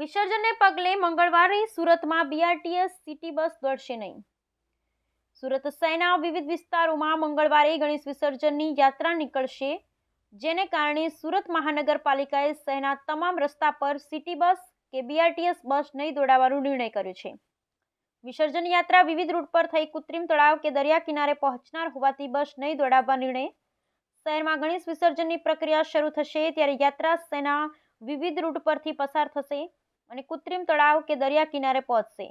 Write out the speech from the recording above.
વિસર્જનને પગલે મંગળવારે સુરતમાં બીઆરટીએસ સિટી બસ દોડશે નહીં. સુરત શહેરના વિવિધ વિસ્તારોમાં મંગળવારે ગણેશ વિસર્જનની યાત્રા નીકળશે, જેને કારણે સુરત મહાનગરપાલિકાએ શહેરના તમામ રસ્તા પર સિટી બસ કે બીઆરટીએસ બસ નહીં દોડાવવાનો નિર્ણય કર્યો છે. વિસર્જન યાત્રા વિવિધ રૂટ પર થઈ કૃત્રિમ તળાવ કે દરિયા કિનારે પહોંચનાર હોવાથી બસ નહીં દોડાવવા નિર્ણય શહેરમાં ગણેશ વિસર્જનની પ્રક્રિયા શરૂ થશે, ત્યારે યાત્રા શહેરના વિવિધ રૂટ પરથી પસાર થશે. અને કૃત્રિમ તળાવ કે દરિયા કિનારે પહોંચશે.